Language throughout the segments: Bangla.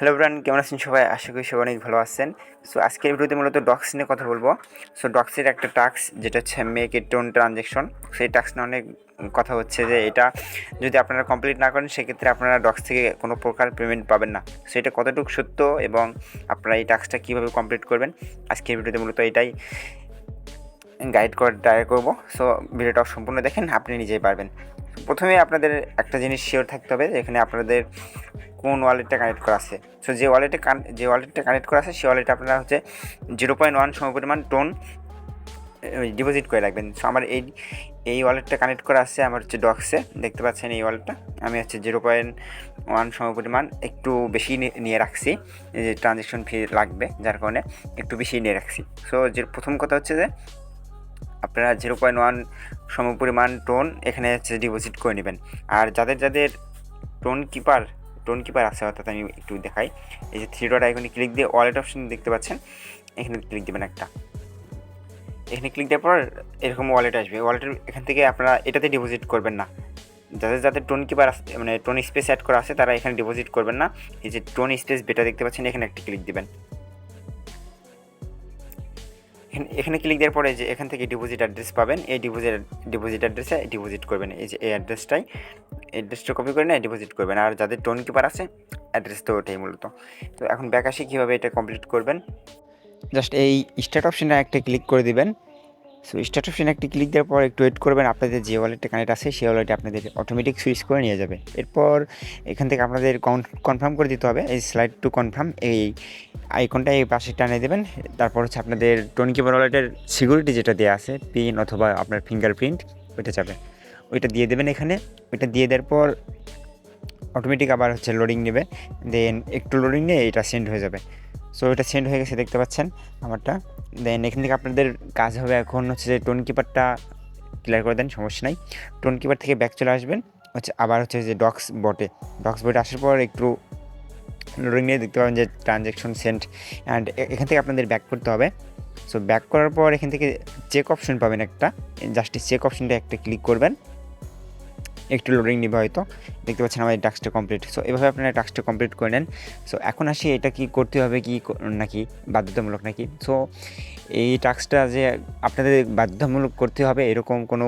হ্যালো ব্রান কেমন আছেন সবাই? আশা করি সবাই অনেক ভালো আছেন। সো আজকের ভিডিওতে মূলত ডক্স নিয়ে কথা বলব। সো ডক্সের একটা টাক্স যেটা হচ্ছে মেক এ টোন ট্রানজেকশন সেই টাক্স নিয়ে অনেক কথা হচ্ছে যে এটা যদি আপনারা কমপ্লিট না করেন, সেক্ষেত্রে আপনারা ডক্স থেকে কোনো প্রকার পেমেন্ট পাবেন না। সো এটা কতটুকু সত্য এবং আপনারা এই টাক্সটা কীভাবে কমপ্লিট করবেন? আজকের ভিডিওতে মূলত এটাই গাইড করার ট্রাই করব। সো ভিডিওটা সম্পূর্ণ দেখেন, আপনি নিজেই পারবেন। প্রথমে আপনাদের একটা জিনিস শিওর থাকতে হবে এখানে আপনাদের কোন ওয়ালেটটা কানেক্ট করা আছে। সো যে ওয়ালেটে যে ওয়ালেটটা কানেক্ট করা আছে সেই ওয়ালেটে আপনারা হচ্ছে জিরো পয়েন্ট ওয়ান সমপরিমাণ টোন ডিপোজিট করে রাখবেন। সো আমার এই এই ওয়ালেটটা কানেক্ট করা আছে আমার হচ্ছে ডক্সে দেখতে পাচ্ছেন এই ওয়ালেটটা আমি হচ্ছে জিরো পয়েন্ট ওয়ান সমপরিমাণ একটু বেশি নিয়ে রাখছি। যে ট্রানজ্যাকশন ফি লাগবে, যার কারণে একটু বেশি নিয়ে রাখছি। সো যে প্রথম কথা হচ্ছে যে আপনারা জিরো পয়েন্ট ওয়ান সমপরিমাণ টোন এখানে হচ্ছে ডিপোজিট করে নেবেন। আর যাদের যাদের টোন কিপার টোন কিপার আছে, অর্থাৎ আমি একটু দেখাই। এই যে থ্রি ডট আইকনে ক্লিক দিয়ে ওয়ালেট অপশন দেখতে পাচ্ছেন, এখানে ক্লিক দেবেন একটা। এখানে ক্লিক দেওয়ার পর এরকম ওয়ালেট আসবে। ওয়ালেটের এখান থেকে আপনারা এটাতে ডিপোজিট করবেন না। যাদের যাদের টোন কিপার আছে মানে টোন স্পেস অ্যাড করা আছে, তারা এখানে ডিপোজিট করবেন না। এই যে টোন স্পেস বেটা দেখতে পাচ্ছেন, এখানে একটা ক্লিক দিবেন। এখানে ক্লিক দেওয়ার পরে যে এখান থেকে ডিপোজিট অ্যাড্রেস পাবেন, এই ডিপোজিট ডিপোজিট অ্যাড্রেসে ডিপোজিট করবেন। এই যে এই অ্যাড্রেসটাই অ্যাড্রেসটা কপি করে না ডিপোজিট করবেন। আর যাদের টোন কিপার আছে অ্যাড্রেস তো ওটাই মূলত। তো এখন ব্যাক আসি কীভাবে এটা কমপ্লিট করবেন? জাস্ট এই স্টার্ট অপশানে একটা ক্লিক করে দিবেন। সো স্টার্ট অপশানে একটি ক্লিক দেওয়ার পর একটু ওয়েট করবেন। আপনাদের যে ওয়ালেটটা কানেক্ট আছে, সেই ওয়ালেটে আপনাদের অটোমেটিক সুইচ করে নিয়ে যাবে। এরপর এখান থেকে আপনাদের কনফার্ম করে দিতে হবে। এই স্লাইড টু কনফার্ম এই আইকনটা এই পাশে টানিয়ে দেবেন। তারপর হচ্ছে আপনাদের টোন কিপার ওয়ালেটের সিকিউরিটি যেটা দেওয়া আছে পিন অথবা আপনার ফিঙ্গারপ্রিন্ট ওইটা যাবে। ওইটা দিয়ে দেবেন এখানে। ওইটা দিয়ে দেওয়ার পর অটোমেটিক আবার হচ্ছে লোডিং নেবে। দেন একটু লোডিং নিয়ে এটা সেন্ড হয়ে যাবে। সো এটা সেন্ড হয়ে গেছে, দেখতে পাচ্ছেন আমারটা। দেন এখান থেকে আপনাদের কাজ হবে এখন হচ্ছে যে টোন কিপারটা ক্লিয়ার করে দেন, সমস্যা নাই। টোন কিপার থেকে ব্যাক চলে আসবেন, হচ্ছে আবার হচ্ছে যে ডক্স বটে ডক্স বটে আসার পর একটু লোডিং নিয়ে দেখতে পাবেন যে ট্রানজ্যাকশন সেন্ট অ্যান্ড এখান থেকে আপনাদের ব্যাক করতে হবে। সো ব্যাক করার পর এখান থেকে চেক অপশন পাবেন একটা। জাস্ট চেক অপশনটা একটা ক্লিক করবেন। একটু লোডিং নেবে হয়তো। দেখতে পাচ্ছেন আমাদের টাস্কটা কমপ্লিট সো এভাবে আপনারা টাস্কটা কমপ্লিট করে নেন। সো এখন আসি এটা কি করতে হবে, কি নাকি বাধ্যতামূলক নাকি? সো এই টাস্কটা যে আপনাদের বাধ্যতামূলক করতে হবে এরকম কোনো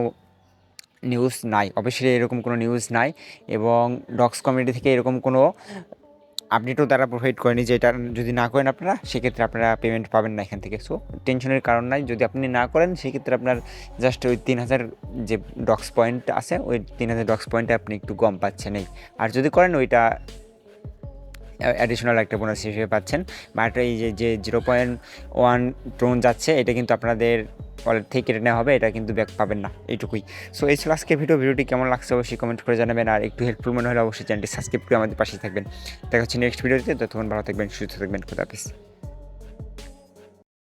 নিউজ নাই। অবশ্যই এরকম কোনো নিউজ নাই এবং ডক্স কমিউনিটি থেকে এরকম কোনো আপডেটও তারা প্রোভাইড করেনি যে এটা যদি না করেন আপনারা, সেক্ষেত্রে আপনারা পেমেন্ট পাবেন না এখান থেকে। সো টেনশনের কারণ নাই। যদি আপনি না করেন, সেক্ষেত্রে আপনার জাস্ট ওই তিন হাজার যে ডক্স পয়েন্ট আছে, ওই তিন হাজার ডক্স পয়েন্টে আপনি একটু কম পাচ্ছেন এই। আর যদি করেন, ওইটা অ্যাডিশনাল একটা বোনাস হিসেবে পাচ্ছেন। বাট এই যে যে জিরো পয়েন্ট ওয়ান টোন যাচ্ছে, এটা কিন্তু আপনাদের ওয়ালেট থেকে কেটে নেওয়া হবে, এটা কিন্তু ব্যাক পাবেন না, এইটুকুই। সো এই ছিল আজকে ভিডিও ভিডিওটি কেমন লাগছে অবশ্যই কমেন্ট করে জানাবেন, আর একটু হেল্পফুল মনে হলে অবশ্যই চ্যানেলটি সাবস্ক্রাইব করে আমাদের পাশে থাকবেন। দেখা হচ্ছে নেক্সট ভিডিওতে ততক্ষণ ভালো থাকবেন, সুস্থ থাকবেন খুদাপিস